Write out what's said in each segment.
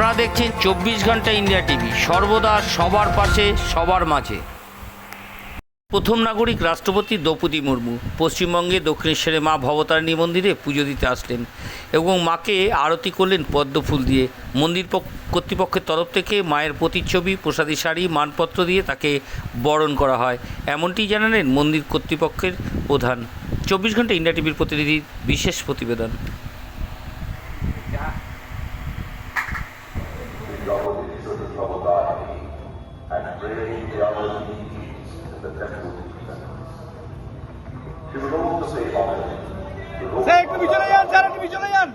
আপনারা দেখছেন চব্বিশ ঘণ্টা ইন্ডিয়া টিভি। সর্বদা সবার পাশে, সবার মাঝে। প্রথম নাগরিক রাষ্ট্রপতি দ্রৌপদী মুর্মু। পশ্চিমবঙ্গে দক্ষিণেশ্বরে মা ভবতারিণী মন্দিরে পুজো দিতে আসলেন এবং মাকে আরতি করলেন পদ্ম ফুল দিয়ে। মন্দির পক- কর্তৃপক্ষের তরফ থেকে মায়ের প্রতিচ্ছবি, প্রসাদী শাড়ি, মানপত্র দিয়ে তাকে বরণ করা হয়। এমনটি জানালেন মন্দির কর্তৃপক্ষের প্রধান। চব্বিশ ঘণ্টা ইন্ডিয়া টিভির প্রতিনিধির বিশেষ প্রতিবেদন। Saya kebijakan, cara kebijakan.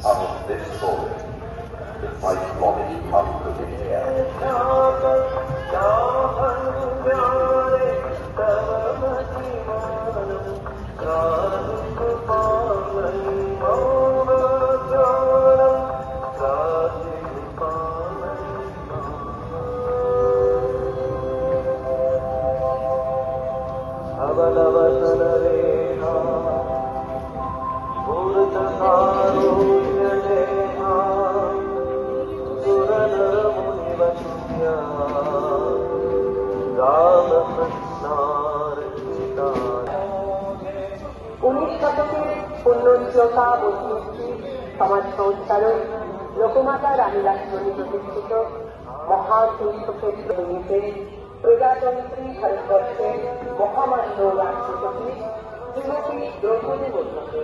Of this story, the vice lobby comes to the air. উনিশ শতকের পুণ্যশ্লোকা বৈশিষ্ট্যী সমাজ সংস্কারক লোকমাতা রানী লক্ষ্মণী প্রতিষ্ঠিত মহান তীর্থক্ষেত্র ভূমিতে প্রজাতন্ত্রী ভারতবর্ষের মহামান্য রাষ্ট্রপতি শ্রীমতী দ্রৌপদী মুর্মুকে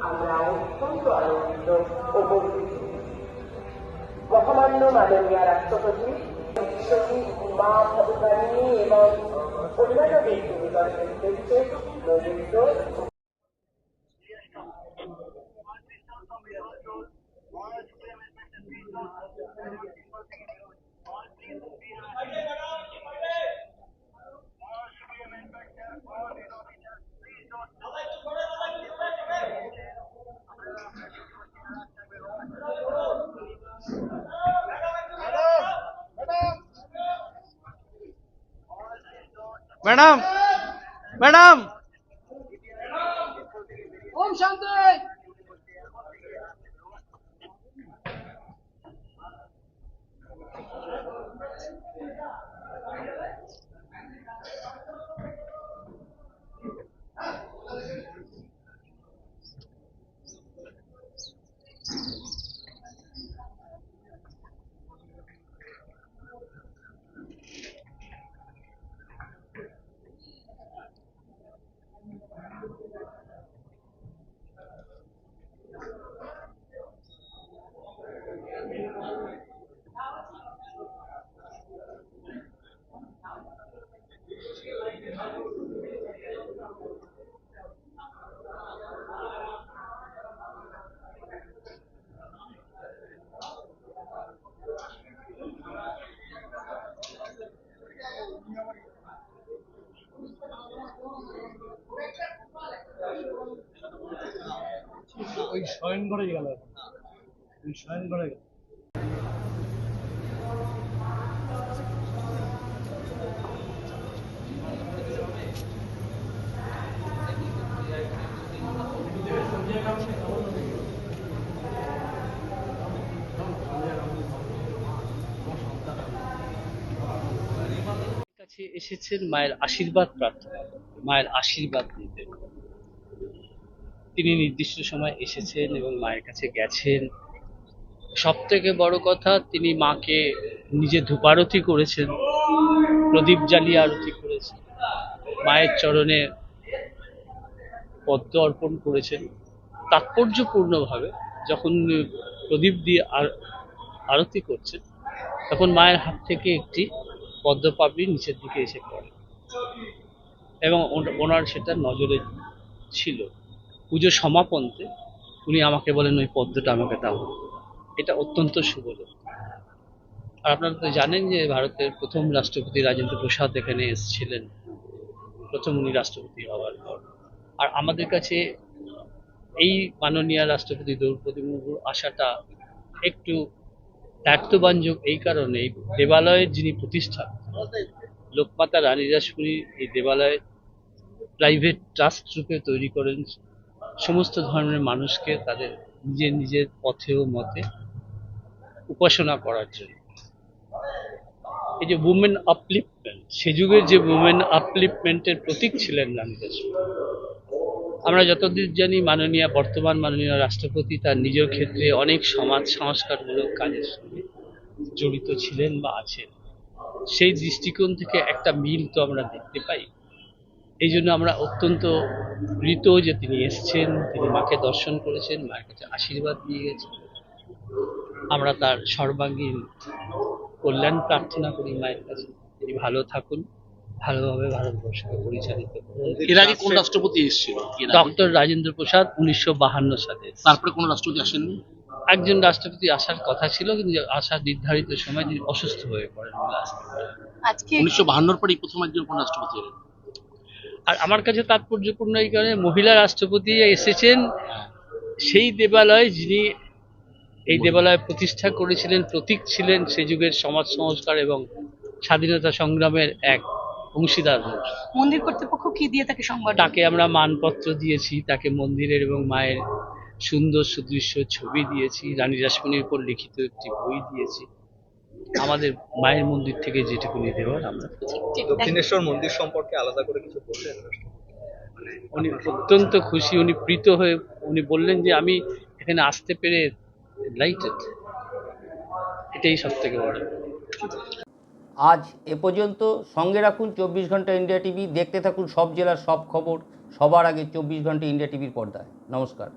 আমরা অত্যন্ত আনন্দিত ও গর্বিত। মহামান্য মাননীয় রাষ্ট্রপতি বিশ্বজী মা ভবতারিণী এবং Una vez que se publicaron los textos, madam madam. ओम शांति। গেল গেল। কাছে এসেছেন মায়ের আশীর্বাদ প্রার্থনা। মায়ের আশীর্বাদ নিতে। তিনি নির্দিষ্ট সময় এসেছেন এবং মায়ের কাছে গেছেন। সব থেকে বড় কথা, তিনি মাকে নিজে ধূপারতি করেছেন, প্রদীপ জ্বালিয়ে আরতি করেছেন, মায়ের চরণে পদ্ম অর্পণ করেছেন। তাৎপর্যপূর্ণভাবে যখন প্রদীপ দিয়ে আর- আরতি করছেন, তখন মায়ের হাত থেকে একটি পদ্ম পাপড়ি নিচের দিকে এসে পড়ে এবং ওনার সেটা নজরে ছিল। পুজো সমাপন্তে উনি আমাকে বলেন, ওই পদ্মটা আমাকে দাও। এটা অত্যন্ত শুভ। আর আপনারা তো জানেন যে ভারতের প্রথম রাষ্ট্রপতি রাজেন্দ্র প্রসাদ এখানে এসেছিলেন। প্রথম উনি রাষ্ট্রপতি হওয়ার পর। আর আমাদের কাছে এই মাননীয় রাষ্ট্রপতি দ্রৌপদী মুর্মুর আশাটা একটু দায়িত্ববাঞ্জক এই কারণে এই দেবালয়ের যিনি প্রতিষ্ঠা লোকমাতা রানী রাসমণি এই দেবালয়ের প্রাইভেট ট্রাস্ট রূপে তৈরি করেন। সমস্ত ধর্মের মানুষকে তাদের নিজের নিজের পথে ও মতে উপাসনা করার জন্য। এই যে উমেন আপলিফমেন্ট সে যুগে যে উমেন আপলিফমেন্টের প্রতীক ছিলেন রানী আমরা যতদূর জানি মাননীয়, বর্তমান মাননীয় রাষ্ট্রপতি তার নিজের ক্ষেত্রে অনেক সমাজ সংস্কারমূলক কাজের সঙ্গে জড়িত ছিলেন বা আছেন। সেই দৃষ্টিকোণ থেকে একটা মিল তো আমরা দেখতে পাই। এই জন্য আমরা অত্যন্ত কৃত যে তিনি এসেছেন তিনি মাকে দর্শন করেছেন মায়ের কাছে আশীর্বাদ নিয়ে গেছেন। আমরা তার সর্বাঙ্গীন কল্যাণ প্রার্থনা করি মায়ের কাছে। তিনি ভালো থাকুন ভালোভাবে ভারতবর্ষকে পরিচালিত এর আগে কোন রাষ্ট্রপতি এসেছিল? ডক্টর রাজেন্দ্র প্রসাদ উনিশশো বাহান্ন সালে তারপরে কোন রাষ্ট্রপতি আসেননি? একজন রাষ্ট্রপতি আসার কথা ছিল কিন্তু আসার নির্ধারিত সময় তিনি অসুস্থ হয়ে পড়েন আজকে উনিশশো বাহান্নর পরেই প্রথম একজন কোন রাষ্ট্রপতি এলেন? আর আমার কাছে তাৎপর্যপূর্ণ এই কারণে মহিলা রাষ্ট্রপতি এসেছেন। সেই দেবালয় যিনি এই দেবালয় প্রতিষ্ঠা করেছিলেন প্রতীক ছিলেন সে যুগের সমাজ সংস্কার এবং স্বাধীনতা সংগ্রামের এক অংশীদার মন্দির কর্তৃপক্ষ কি দিয়ে তাকে সংবাদ তাকে আমরা মানপত্র দিয়েছি তাকে মন্দিরের এবং মায়ের সুন্দর সুদৃশ্য ছবি দিয়েছি রানী রাসমণির উপর লিখিত একটি বই দিয়েছি। আমাদের মায়ের মন্দির থেকে যেটুকুনি দেওয়ার আমরা দক্ষিণেশ্বর মন্দির সম্পর্কে আলাদা করে কিছু বললেন উনি অত্যন্ত খুশি উনি প্রীত হয়ে উনি বললেন যে আমি এখানে আসতে পেরে লাইটেড এটাই সব থেকে বড়। আজ এ পর্যন্ত সঙ্গে রাখুন চব্বিশ ঘণ্টা ইন্ডিয়া টিভি দেখতে থাকুন সব জেলার সব খবর সবার আগে চব্বিশ ঘণ্টা ইন্ডিয়া টিভির পর্দায়। নমস্কার।